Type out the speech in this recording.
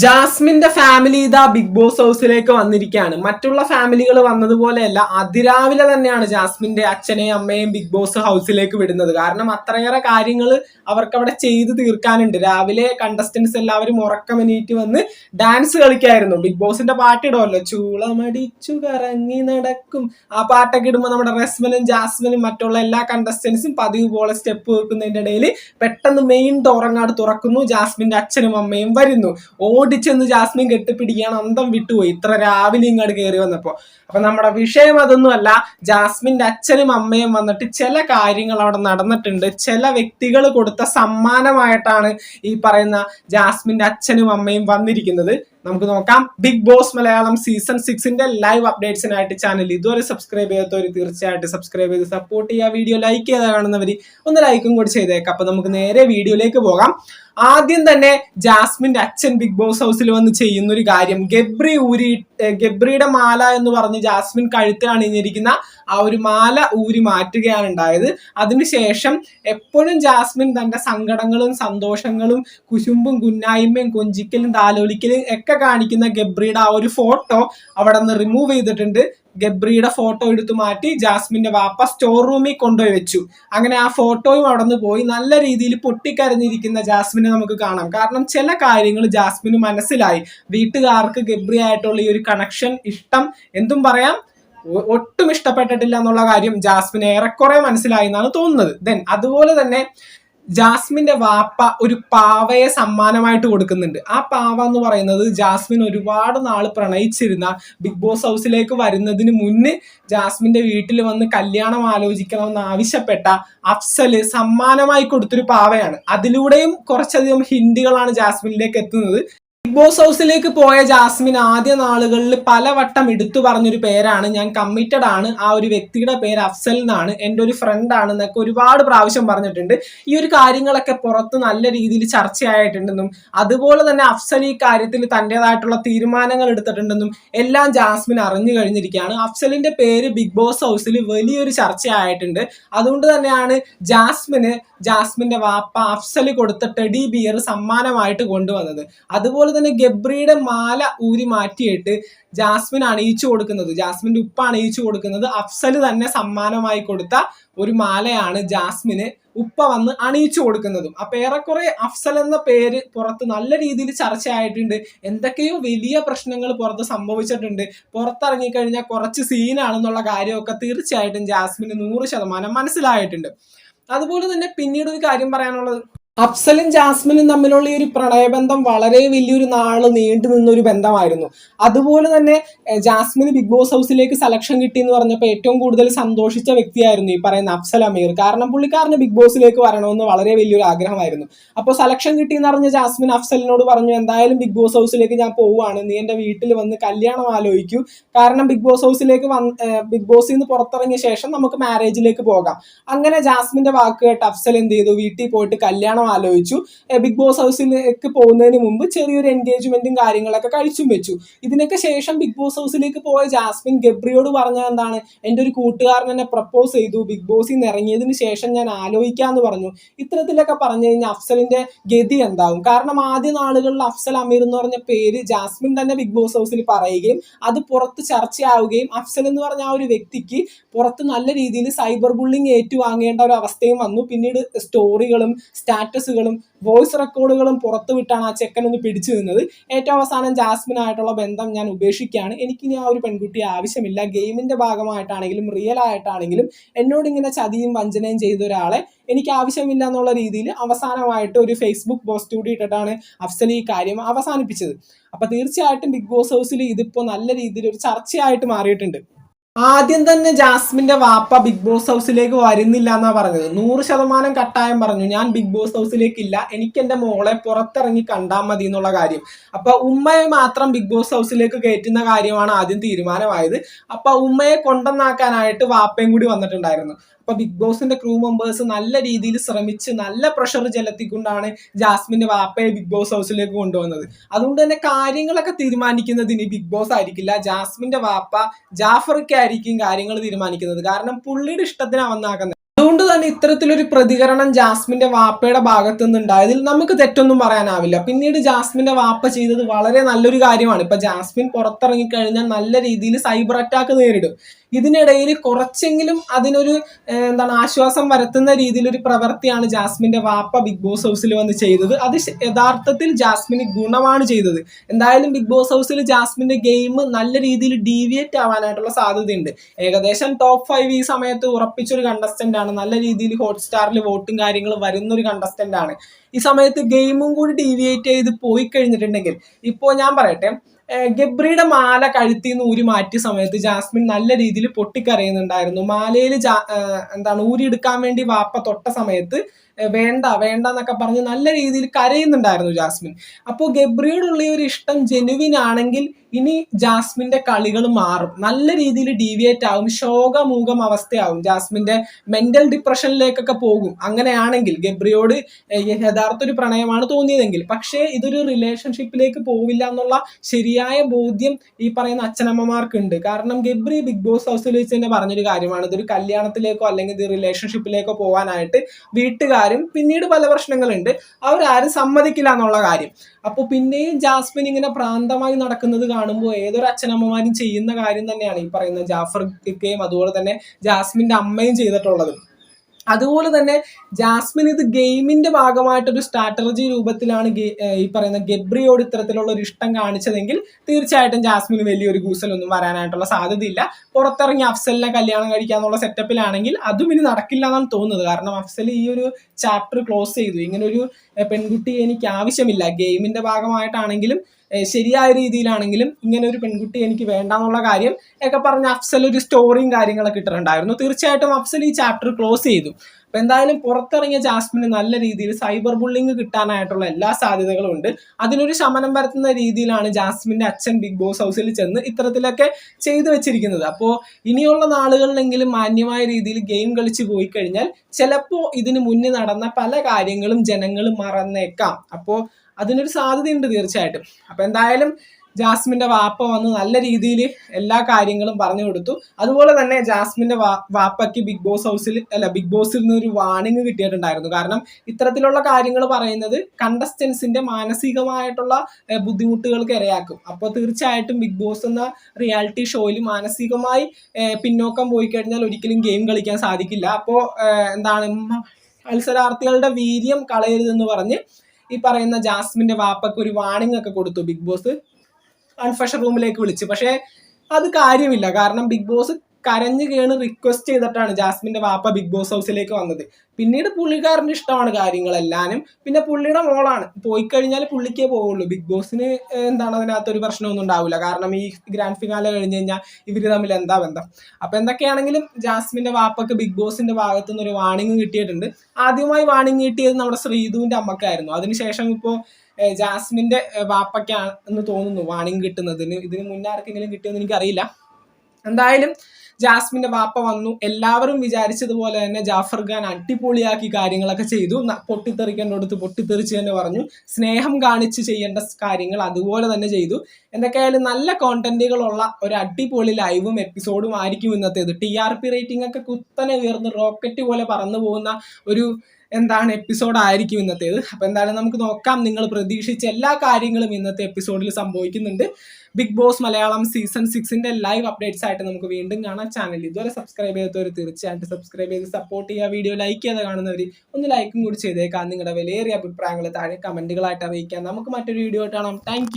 ജാസ്മിന്റെ ഫാമിലി ഇതാ big Boss ഹൗസിലേക്ക് വന്നിരിക്കുകയാണ് മറ്റുള്ള ഫാമിലികൾ വന്നതുപോലെയല്ല അതിരാവിലെ തന്നെയാണ് ജാസ്മിന്റെ അച്ഛനെയും അമ്മയും ബിഗ് ബോസ് ഹൗസിലേക്ക് വിടുന്നത്. കാരണം അത്രയേറെ കാര്യങ്ങൾ അവർക്ക് അവിടെ ചെയ്ത് തീർക്കാനുണ്ട്. രാവിലെ കണ്ടസ്റ്റൻസ് എല്ലാവരും ഉറക്കമെനീറ്റ് വന്ന് ഡാൻസ് കളിക്കായിരുന്നു. ബിഗ് ബോസിന്റെ പാട്ടിടുമല്ലോ ചൂളമടിച്ചു കറങ്ങി നടക്കും. ആ പാട്ടൊക്കെ ഇടുമ്പോൾ നമ്മുടെ റസ്മലും ജാസ്മിനും മറ്റുള്ള എല്ലാ കണ്ടസ്റ്റൻസും പതിവ് പോലെ സ്റ്റെപ്പ് വെക്കുന്നതിന്റെ ഇടയിൽ പെട്ടെന്ന് മെയിൻ ഡോറങ്ങാട് തുറക്കുന്നു. ജാസ്മിന്റെ അച്ഛനും അമ്മയും വരുന്നു. ഓടിച്ചെന്ന് ജാസ്മിൻ കെട്ടിപ്പിടിക്കാൻ അന്തം വിട്ടുപോയി. ഇത്ര രാവിലെ ഇങ്ങോട്ട് കയറി വന്നപ്പോ. അപ്പൊ നമ്മുടെ വിഷയം അതൊന്നുമല്ല. ജാസ്മിന്റെ അച്ഛനും അമ്മയും വന്നിട്ട് ചില കാര്യങ്ങൾ അവിടെ നടന്നിട്ടുണ്ട്. ചില വ്യക്തികൾ കൊടുത്ത സമ്മാനമായിട്ടാണ് ഈ പറയുന്ന ജാസ്മിന്റെ അച്ഛനും അമ്മയും വന്നിരിക്കുന്നത്. നമുക്ക് നോക്കാം. ബിഗ് ബോസ് മലയാളം സീസൺ സിക്സിന്റെ ലൈവ് അപ്ഡേറ്റ്സിനായിട്ട് ചാനൽ ഇതുവരെ സബ്സ്ക്രൈബ് ചെയ്യാത്തവർ തീർച്ചയായിട്ടും സബ്സ്ക്രൈബ് ചെയ്ത് സപ്പോർട്ട് ചെയ്യുക. വീഡിയോ ലൈക്ക് ചെയ്ത് കാണുന്നവർ ഒന്ന് ലൈക്കും കൂടി ചെയ്തേക്കാം. അപ്പൊ നമുക്ക് നേരെ വീഡിയോയിലേക്ക് പോകാം. ആദ്യം തന്നെ ജാസ്മിന്റെ അച്ഛൻ ബിഗ് ബോസ് ഹൗസിൽ വന്ന് ചെയ്യുന്ന ഒരു കാര്യം. ഗബ്രി ഊരി ഗബ്രിയുടെ മാല എന്ന് പറഞ്ഞ് ജാസ്മിൻ കഴുത്തിൽ അണിഞ്ഞിരിക്കുന്ന ആ ഒരു മാല ഊരി മാറ്റുകയാണ് ഉണ്ടായത്. അതിനുശേഷം എപ്പോഴും ജാസ്മിൻ തന്റെ സങ്കടങ്ങളും സന്തോഷങ്ങളും കുശുമ്പും കുന്നായ്മയും കൊഞ്ചിക്കലും താലോലിക്കലും ഒക്കെ കാണിക്കുന്ന ഗബ്രിയുടെ ആ ഒരു ഫോട്ടോ അവിടെ നിന്ന് റിമൂവ് ചെയ്തിട്ടുണ്ട്. ഗബ്രിയുടെ ഫോട്ടോ എടുത്തു മാറ്റി ജാസ്മിന്റെ വാപ്പ സ്റ്റോർ റൂമിൽ കൊണ്ടുപോയി വെച്ചു. അങ്ങനെ ആ ഫോട്ടോയും അവിടെ നിന്ന് പോയി. നല്ല രീതിയിൽ പൊട്ടിക്കരഞ്ഞിരിക്കുന്ന ജാസ്മിനെ നമുക്ക് കാണാം. കാരണം ചില കാര്യങ്ങൾ ജാസ്മിന് മനസ്സിലായി. വീട്ടുകാർക്ക് ഗബ്രി ആയിട്ടുള്ള ഈ ഒരു കണക്ഷൻ ഇഷ്ടം. എന്തും പറയാം. ഒട്ടും ഇഷ്ടപ്പെട്ടിട്ടില്ല എന്നുള്ള കാര്യം ജാസ്മിന് ഏറെക്കുറെ മനസ്സിലായി എന്നാണ് തോന്നുന്നത്. ദെൻ അതുപോലെ തന്നെ ജാസ്മിന്റെ വാപ്പ ഒരു പാവയെ സമ്മാനമായിട്ട് കൊടുക്കുന്നുണ്ട്. ആ പാവ എന്ന് പറയുന്നത് ജാസ്മിൻ ഒരുപാട് നാൾ പ്രണയിച്ചിരുന്ന ബിഗ് ബോസ് ഹൗസിലേക്ക് വരുന്നതിന് മുന്നേ ജാസ്മിന്റെ വീട്ടിൽ വന്ന് കല്യാണം ആലോചിക്കണമെന്ന് ആവശ്യപ്പെട്ട അഫ്സൽ സമ്മാനമായി കൊടുത്തൊരു പാവയാണ്. അതിലൂടെയും കുറച്ചധികം ഹിന്ദികളാണ് ജാസ്മിനിലേക്ക് എത്തുന്നത്. ബോസ് ഹൗസിലേക്ക് പോയ ജാസ്മിൻ ആദ്യ നാളുകളിൽ പലവട്ടം എടുത്തു പറഞ്ഞൊരു പേരാണ്. ഞാൻ കമ്മിറ്റഡ് ആണ്. ആ ഒരു വ്യക്തിയുടെ പേര് അഫ്സൽ എന്നാണ്. എന്റെ ഒരു ഫ്രണ്ട് ആണെന്നൊക്കെ ഒരുപാട് പ്രാവശ്യം പറഞ്ഞിട്ടുണ്ട്. ഈ ഒരു കാര്യങ്ങളൊക്കെ പുറത്ത് നല്ല രീതിയിൽ ചർച്ചയായിട്ടുണ്ടെന്നും അതുപോലെ തന്നെ അഫ്സൽ ഈ കാര്യത്തിൽ തന്റെതായിട്ടുള്ള തീരുമാനങ്ങൾ എടുത്തിട്ടുണ്ടെന്നും എല്ലാം ജാസ്മിൻ അറിഞ്ഞു കഴിഞ്ഞിരിക്കുകയാണ്. അഫ്സലിന്റെ പേര് ബിഗ് ബോസ് ഹൗസിൽ വലിയൊരു ചർച്ചയായിട്ടുണ്ട്. അതുകൊണ്ട് തന്നെയാണ് ജാസ്മിന് ജാസ്മിന്റെ വാപ്പ അഫ്സൽ കൊടുത്ത ടെഡി ബിയർ സമ്മാനമായിട്ട് കൊണ്ടുവന്നത്. അതുപോലെ തന്നെ ഗബ്രിയുടെ മാല ഊരി മാറ്റിയിട്ട് ജാസ്മിൻ അണിയിച്ചു കൊടുക്കുന്നത്. ജാസ്മിന്റെ ഉപ്പ അണിയിച്ചു കൊടുക്കുന്നത്. അഫ്സൽ തന്നെ സമ്മാനമായി കൊടുത്ത ഒരു മാലയാണ് ജാസ്മിന് ഉപ്പ വന്ന് അണിയിച്ചു കൊടുക്കുന്നതും. അപ്പൊ ഏറെക്കുറെ അഫ്സൽ എന്ന പേര് പുറത്ത് നല്ല രീതിയിൽ ചർച്ചയായിട്ടുണ്ട്. എന്തൊക്കെയോ വലിയ പ്രശ്നങ്ങൾ പുറത്ത് സംഭവിച്ചിട്ടുണ്ട്. പുറത്തിറങ്ങിക്കഴിഞ്ഞാൽ കുറച്ച് സീനാണെന്നുള്ള കാര്യമൊക്കെ തീർച്ചയായിട്ടും ജാസ്മിന് നൂറ് ശതമാനം മനസ്സിലായിട്ടുണ്ട്. അതുപോലെ തന്നെ പിന്നീട് ഒരു കാര്യം പറയാനുള്ളത് അഫ്സലും ജാസ്മിനും തമ്മിലുള്ള ഈ ഒരു പ്രണയബന്ധം വളരെ വലിയൊരു നാൾ നീണ്ടു നിന്നൊരു ബന്ധമായിരുന്നു. അതുപോലെ തന്നെ ജാസ്മിന് ബിഗ് ബോസ് ഹൗസിലേക്ക് സെലക്ഷൻ കിട്ടി എന്ന് പറഞ്ഞപ്പോൾ ഏറ്റവും കൂടുതൽ സന്തോഷിച്ച വ്യക്തിയായിരുന്നു ഈ പറയുന്ന അഫ്സൽ അമീർ. കാരണം പുള്ളിക്കാരന് ബിഗ് ബോസിലേക്ക് വരണമെന്ന് വളരെ വലിയൊരു ആഗ്രഹമായിരുന്നു. അപ്പോൾ സെലക്ഷൻ കിട്ടി എന്ന് പറഞ്ഞ ജാസ്മിൻ അഫ്സലിനോട് പറഞ്ഞു എന്തായാലും ബിഗ് ബോസ് ഹൗസിലേക്ക് ഞാൻ പോവുകയാണ്. നീ എന്റെ വീട്ടിൽ വന്ന് കല്യാണം ആലോചിക്കൂ. കാരണം ബിഗ് ബോസ് ഹൗസിലേക്ക് വന്ന് ബിഗ് ബോസിൽ നിന്ന് പുറത്തിറങ്ങിയ ശേഷം നമുക്ക് മാരേജിലേക്ക് പോകാം. അങ്ങനെ ജാസ്മിന്റെ വാക്ക് കേട്ട് അഫ്സൽ എന്ത് ചെയ്തു? വീട്ടിൽ പോയിട്ട് കല്യാണം ആലോചിച്ചു. ബിഗ് ബോസ് ഹൗസിലേക്ക് പോകുന്നതിന് മുമ്പ് ചെറിയൊരു എൻഗേജ്മെന്റും കാര്യങ്ങളൊക്കെ കഴിച്ചും വെച്ചു. ഇതിനൊക്കെ ശേഷം ബിഗ് ബോസ് ഹൗസിലേക്ക് പോയ ജാസ്മിൻ ഗബ്രിയോട് പറഞ്ഞ എന്താണ്? എന്റെ ഒരു കൂട്ടുകാരൻ എന്നെ പ്രപ്പോസ് ചെയ്തു. ബിഗ് ബോസിൽ നിന്ന് ഇറങ്ങിയതിന് ശേഷം ഞാൻ ആലോചിക്കാന്ന് പറഞ്ഞു. ഇത്തരത്തിലൊക്കെ പറഞ്ഞു കഴിഞ്ഞാൽ അഫ്സലിന്റെ ഗതി എന്താവും? കാരണം ആദ്യ നാളുകളിൽ അഫ്സൽ അമീർ എന്ന് പറഞ്ഞ പേര് ജാസ്മിൻ തന്നെ ബിഗ് ബോസ് ഹൗസിൽ പറയുകയും അത് പുറത്ത് ചർച്ചയാവുകയും അഫ്സൽ എന്ന് പറഞ്ഞ ആ ഒരു വ്യക്തിക്ക് പുറത്ത് നല്ല രീതിയിൽ സൈബർ ബുള്ളിങ് ഏറ്റുവാങ്ങേണ്ട ഒരു അവസ്ഥയും വന്നു. പിന്നീട് സ്റ്റോറികളും സ്റ്റാറ്റസുകളും വോയിസ് റെക്കോർഡുകളും പുറത്തുവിട്ടാണ് ആ ചെക്കൻ ഒന്ന് പിടിച്ചു നിന്നത്. ഏറ്റവും അവസാനം ജാസ്മിനായിട്ടുള്ള ബന്ധം ഞാൻ ഉപേക്ഷിക്കുകയാണ്. എനിക്കിനി ആ ഒരു പെൺകുട്ടിയെ ആവശ്യമില്ല. ഗെയിമിന്റെ ഭാഗമായിട്ടാണെങ്കിലും റിയൽ ആയിട്ടാണെങ്കിലും എന്നോട് ഇങ്ങനെ ചതിയും വഞ്ചനയും ചെയ്ത ഒരാളെ എനിക്ക് ആവശ്യമില്ല എന്നുള്ള രീതിയിൽ അവസാനമായിട്ട് ഒരു ഫേസ്ബുക്ക് പോസ്റ്റ് കൂടി ഇട്ടിട്ടാണ് അഫ്സൽ ഈ കാര്യം അവസാനിപ്പിച്ചത്. അപ്പൊ തീർച്ചയായിട്ടും ബിഗ് ബോസ് ഹൗസിൽ ഇതിപ്പോ നല്ല രീതിയിൽ ഒരു ചർച്ചയായിട്ട് മാറിയിട്ടുണ്ട്. ആദ്യം തന്നെ ജാസ്മിന്റെ വാപ്പ ബിഗ് ബോസ് ഹൗസിലേക്ക് വരുന്നില്ല എന്നാ പറഞ്ഞത്. നൂറ് ശതമാനം കട്ടായം പറഞ്ഞു. ഞാൻ ബിഗ് ബോസ് ഹൗസിലേക്ക് ഇല്ല എനിക്ക് എന്റെ മോളെ പുറത്തിറങ്ങി കണ്ടാൽ മതി എന്നുള്ള കാര്യം. അപ്പൊ ഉമ്മയെ മാത്രം ബിഗ് ബോസ് ഹൗസിലേക്ക് കയറ്റുന്ന കാര്യമാണ് ആദ്യം തീരുമാനമായത്. അപ്പൊ ഉമ്മയെ കൊണ്ടെന്നാക്കാനായിട്ട് വാപ്പയും കൂടി വന്നിട്ടുണ്ടായിരുന്നു. അപ്പൊ ബിഗ് ബോസിന്റെ ക്രൂ മെമ്പേഴ്സ് നല്ല രീതിയിൽ ശ്രമിച്ച് നല്ല പ്രഷർ ചെലുത്തിക്കൊണ്ടാണ് ജാസ്മിന്റെ വാപ്പയെ ബിഗ് ബോസ് ഹൗസിലേക്ക് കൊണ്ടുവന്നത്. അതുകൊണ്ട് തന്നെ കാര്യങ്ങളൊക്കെ തീരുമാനിക്കുന്നത് ഇനി ബിഗ് ബോസ് ആയിരിക്കില്ല. ജാസ്മിന്റെ വാപ്പ ജാഫർക്ക് ആയിരിക്കും കാര്യങ്ങൾ തീരുമാനിക്കുന്നത്. കാരണം പുള്ളിയുടെ ഇഷ്ടത്തിനാണ് അതുകൊണ്ട് ഇത്തരത്തിലൊരു പ്രതികരണം ജാസ്മിന്റെ വാപ്പയുടെ ഭാഗത്തു നിന്നുണ്ടായതിൽ നമുക്ക് തെറ്റൊന്നും പറയാനാവില്ല. പിന്നീട് ജാസ്മിന്റെ വാപ്പ ചെയ്തത് വളരെ നല്ലൊരു കാര്യമാണ്. ഇപ്പൊ ജാസ്മിൻ പുറത്തിറങ്ങി കഴിഞ്ഞാൽ നല്ല രീതിയിൽ സൈബർ അറ്റാക്ക് നേരിടും. ഇതിനിടയിൽ കുറച്ചെങ്കിലും അതിനൊരു എന്താണ് ആശ്വാസം വരുത്തുന്ന രീതിയിലൊരു പ്രവൃത്തിയാണ് ജാസ്മിന്റെ വാപ്പ ബിഗ് ബോസ് ഹൗസിൽ വന്ന് ചെയ്തത്. അത് യഥാർത്ഥത്തിൽ ജാസ്മിന് ഗുണമാണ് ചെയ്തത്. എന്തായാലും ബിഗ് ബോസ് ഹൗസിൽ ജാസ്മിന്റെ ഗെയിം നല്ല രീതിയിൽ ഡീവിയേറ്റ് ആവാനായിട്ടുള്ള സാധ്യതയുണ്ട്. ഏകദേശം ടോപ്പ് ഫൈവ് ഈ സമയത്ത് ഉറപ്പിച്ചൊരു കണ്ടസ്റ്റന്റ് ആണ്. നല്ല ഹോട്ട്സ്റ്റാറിൽ വോട്ടും കാര്യങ്ങളും വരുന്ന ഒരു കണ്ടസ്റ്റന്റ് ആണ്. ഈ സമയത്ത് ഗെയിമും കൂടി ഡീവിയേറ്റ് ചെയ്ത് പോയി കഴിഞ്ഞിട്ടുണ്ടെങ്കിൽ ഇപ്പോൾ ഞാൻ പറയട്ടെ ഗബ്രിയുടെ മാല കഴുത്തിൽ നിന്ന് ഊരി മാറ്റിയ സമയത്ത് ജാസ്മിൻ നല്ല രീതിയിൽ പൊട്ടിക്കറിയുന്നുണ്ടായിരുന്നു മാലയിൽ എന്താണ് ഊരി ഊരിയെടുക്കാൻ വേണ്ടി വാപ്പ തൊട്ട സമയത്ത് വേണ്ട വേണ്ട എന്നൊക്കെ പറഞ്ഞ് നല്ല രീതിയിൽ കരയുന്നുണ്ടായിരുന്നു ജാസ്മിൻ. അപ്പോൾ ഗബ്രിയോടുള്ള ഒരു ഇഷ്ടം ജെനുവിൻ ആണെങ്കിൽ ഇനി ജാസ്മിന്റെ കളികൾ മാറും. നല്ല രീതിയിൽ ഡീവിയേറ്റ് ആവും ശോകമൂകം അവസ്ഥയാവും. ജാസ്മിന്റെ മെന്റൽ ഡിപ്രഷനിലേക്കൊക്കെ പോകും. അങ്ങനെയാണെങ്കിൽ ഗബ്രിയോട് യഥാർത്ഥ ഒരു പ്രണയമാണ് തോന്നിയതെങ്കിൽ. പക്ഷേ ഇതൊരു റിലേഷൻഷിപ്പിലേക്ക് പോവില്ല എന്നുള്ള ശരിയായ ബോധ്യം ഈ പറയുന്ന അച്ഛനമ്മമാർക്കുണ്ട്. കാരണം ഗബ്രി ബിഗ് ബോസ് ഹൗസിൽ വെച്ച് തന്നെ പറഞ്ഞൊരു കാര്യമാണ്. ഇതൊരു കല്യാണത്തിലേക്കോ അല്ലെങ്കിൽ ഇത് റിലേഷൻഷിപ്പിലേക്കോ പോകാനായിട്ട് വീട്ടുകാരും പിന്നീട് പല പ്രശ്നങ്ങളുണ്ട്. അവരാരും സമ്മതിക്കില്ല എന്നുള്ള കാര്യം. അപ്പോൾ പിന്നെയും ജാസ്മിൻ ഇങ്ങനെ പ്രാന്തമായി നടക്കുന്നത് കാണുമ്പോൾ ഏതൊരു അച്ഛനമ്മമാരും ചെയ്യുന്ന കാര്യം തന്നെയാണ് ഈ പറയുന്ന ജാഫർ ഇക്കയും അതുപോലെ തന്നെ ജാസ്മിന്റെ അമ്മയും ചെയ്തിട്ടുള്ളത്. അതുപോലെ തന്നെ ജാസ്മിൻ ഇത് ഗെയിമിന്റെ ഭാഗമായിട്ടൊരു സ്ട്രാറ്റജി രൂപത്തിലാണ് ഈ പറയുന്ന ഗബ്രിയോട് ഇത്തരത്തിലുള്ള ഒരു ഇഷ്ടം കാണിച്ചതെങ്കിൽ തീർച്ചയായിട്ടും ജാസ്മിന് വലിയൊരു ഗൂസലൊന്നും വരാനായിട്ടുള്ള സാധ്യതയില്ല. പുറത്തിറങ്ങി അഫ്സലിനെ കല്യാണം കഴിക്കാന്നുള്ള സെറ്റപ്പിലാണെങ്കിൽ അതും ഇനി നടക്കില്ല എന്നാണ് തോന്നുന്നത്. കാരണം അഫ്സൽ ഈ ഒരു ചാപ്റ്റർ ക്ലോസ് ചെയ്തു. ഇങ്ങനൊരു പെൺകുട്ടി എനിക്ക് ആവശ്യമില്ല. ഗെയിമിന്റെ ഭാഗമായിട്ടാണെങ്കിലും ശരിയായ രീതിയിലാണെങ്കിലും ഇങ്ങനെ ഒരു പെൺകുട്ടി എനിക്ക് വേണ്ടാന്നുള്ള കാര്യം ഒക്കെ പറഞ്ഞ് അഫ്സൽ ഒരു സ്റ്റോറിയും കാര്യങ്ങളൊക്കെ ഇട്ടിട്ടുണ്ടായിരുന്നു. തീർച്ചയായിട്ടും അഫ്സൽ ഈ ചാപ്റ്റർ ക്ലോസ് ചെയ്തു. അപ്പൊ എന്തായാലും പുറത്തിറങ്ങിയ ജാസ്മിന് നല്ല രീതിയിൽ സൈബർ ബുള്ളിങ് കിട്ടാനായിട്ടുള്ള എല്ലാ സാധ്യതകളും ഉണ്ട്. അതിനൊരു ശമനം വരുത്തുന്ന രീതിയിലാണ് ജാസ്മിന്റെ അച്ഛൻ ബിഗ് ബോസ് ഹൗസിൽ ചെന്ന് ഇത്തരത്തിലൊക്കെ ചെയ്തു വെച്ചിരിക്കുന്നത്. അപ്പോൾ ഇനിയുള്ള നാളുകളിലെങ്കിലും മാന്യമായ രീതിയിൽ ഗെയിം കളിച്ച് പോയി കഴിഞ്ഞാൽ ചിലപ്പോൾ ഇതിന് മുന്നേ നടന്ന പല കാര്യങ്ങളും ജനങ്ങൾ മറന്നേക്കാം. അപ്പോൾ അതിനൊരു സാധ്യതയുണ്ട് തീർച്ചയായിട്ടും. അപ്പൊ എന്തായാലും ജാസ്മിന്റെ വാപ്പ വന്ന് നല്ല രീതിയിൽ എല്ലാ കാര്യങ്ങളും പറഞ്ഞു കൊടുത്തു. അതുപോലെ തന്നെ ജാസ്മിന്റെ വാ വാപ്പയ്ക്ക് ബിഗ് ബോസ് ഹൗസിൽ അല്ല ബിഗ് ബോസിൽ നിന്ന് ഒരു വാണിംഗ് കിട്ടിയിട്ടുണ്ടായിരുന്നു. കാരണം ഇത്തരത്തിലുള്ള കാര്യങ്ങൾ പറയുന്നത് കണ്ടസ്റ്റൻസിന്റെ മാനസികമായിട്ടുള്ള ബുദ്ധിമുട്ടുകൾക്ക് ഇരയാക്കും. അപ്പോൾ തീർച്ചയായിട്ടും ബിഗ് ബോസ് എന്ന റിയാലിറ്റി ഷോയിൽ മാനസികമായി പിന്നോക്കം പോയി കഴിഞ്ഞാൽ ഒരിക്കലും ഗെയിം കളിക്കാൻ സാധിക്കില്ല. അപ്പോൾ എന്താണ് മത്സരാർത്ഥികളുടെ വീര്യം കളയരുതെന്ന് പറഞ്ഞ് ഈ പറയുന്ന ജാസ്മിന്റെ വാപ്പക്ക് ഒരു വാണിംഗ് ഒക്കെ കൊടുത്തു ബിഗ് ബോസ്. കൺഫഷൻ റൂമിലേക്ക് വിളിച്ച്. പക്ഷേ അത് കാര്യമില്ല. കാരണം ബിഗ് ബോസ് കരഞ്ഞു കേണ് റിക്വസ്റ്റ് ചെയ്തിട്ടാണ് ജാസ്മിന്റെ വാപ്പ ബിഗ് ബോസ് ഹൗസിലേക്ക് വന്നത്. പിന്നീട് പുള്ളിക്കാരന്റെ ഇഷ്ടമാണ് കാര്യങ്ങളെല്ലാനും. പിന്നെ പുള്ളിയുടെ മോളാണ്. പോയി കഴിഞ്ഞാൽ പുള്ളിക്കേ പോവുള്ളൂ. ബിഗ് ബോസിന് എന്താണ് അതിനകത്ത് ഒരു പ്രശ്നമൊന്നും ഉണ്ടാവില്ല. കാരണം ഈ ഗ്രാൻഡ് ഫിനാലെ കഴിഞ്ഞ് കഴിഞ്ഞാൽ ഇവർ തമ്മിൽ എന്താ ബന്ധം? അപ്പൊ എന്തൊക്കെയാണെങ്കിലും ജാസ്മിന്റെ വാപ്പക്ക് ബിഗ് ബോസിന്റെ ഭാഗത്തുനിന്ന് ഒരു വാണിംഗ് കിട്ടിയിട്ടുണ്ട്. ആദ്യമായി വാണിംഗ് കിട്ടിയത് നമ്മുടെ ശ്രീധുവിന്റെ അമ്മക്കായിരുന്നു. അതിനുശേഷം ഇപ്പോ ജാസ്മിന്റെ വാപ്പക്കാണെന്ന് തോന്നുന്നു വാണിംഗ് കിട്ടുന്നതിന്. ഇതിന് മുന്നേ ആർക്കെങ്കിലും കിട്ടിയെന്ന് എനിക്കറിയില്ല. എന്തായാലും ജാസ്മിന്റെ വാപ്പ വന്നു. എല്ലാവരും വിചാരിച്ചതുപോലെ തന്നെ ജാഫർ ഖാൻ അടിപൊളിയാക്കി കാര്യങ്ങളൊക്കെ ചെയ്തു. പൊട്ടിത്തെറിക്കേണ്ട പൊട്ടിത്തെറിക്കേണ്ടടുത്ത് പൊട്ടിത്തെറിച്ച് തന്നെ പറഞ്ഞു. സ്നേഹം കാണിച്ച് ചെയ്യേണ്ട കാര്യങ്ങൾ അതുപോലെ തന്നെ ചെയ്തു. എന്തൊക്കെയായാലും നല്ല കോണ്ടന്റുകളുള്ള ഒരു അടിപൊളി ലൈവും എപ്പിസോഡും ആയിരിക്കും ഇന്നത്തേത്. ടി ആർ പി റേറ്റിംഗ് ഒക്കെ കുത്തനെ ഉയർന്ന് റോക്കറ്റ് പോലെ പറന്നു പോകുന്ന ഒരു എന്താണ് എപ്പിസോഡ് ആയിരിക്കും ഇന്നത്തേത്. അപ്പോൾ എന്തായാലും നമുക്ക് നോക്കാം. നിങ്ങൾ പ്രതീക്ഷിച്ച എല്ലാ കാര്യങ്ങളും ഇന്നത്തെ എപ്പിസോഡിൽ സംഭവിക്കുന്നുണ്ട്. ബിഗ് ബോസ് മലയാളം സീസൺ സിക്സിന്റെ ലൈവ് അപ്ഡേറ്റ്സ് ആയിട്ട് നമുക്ക് വീണ്ടും കാണാം. ചാനൽ ഇതുവരെ സബ്സ്ക്രൈബ് ചെയ്തവർ തീർച്ചയായിട്ടും സബ്സ്ക്രൈബ് ചെയ്ത് സപ്പോർട്ട് ചെയ്യുക. വീഡിയോ ലൈക്ക് ചെയ്ത് കാണുന്നവർ ഒന്ന് ലൈക്കും കൂടി ചെയ്തേക്കാം. നിങ്ങളുടെ വിലയേറിയ അഭിപ്രായങ്ങൾ താഴെ കമന്റുകളായിട്ട് അറിയിക്കാം. നമുക്ക് മറ്റൊരു വീഡിയോ ആയിട്ട് കാണാം. താങ്ക്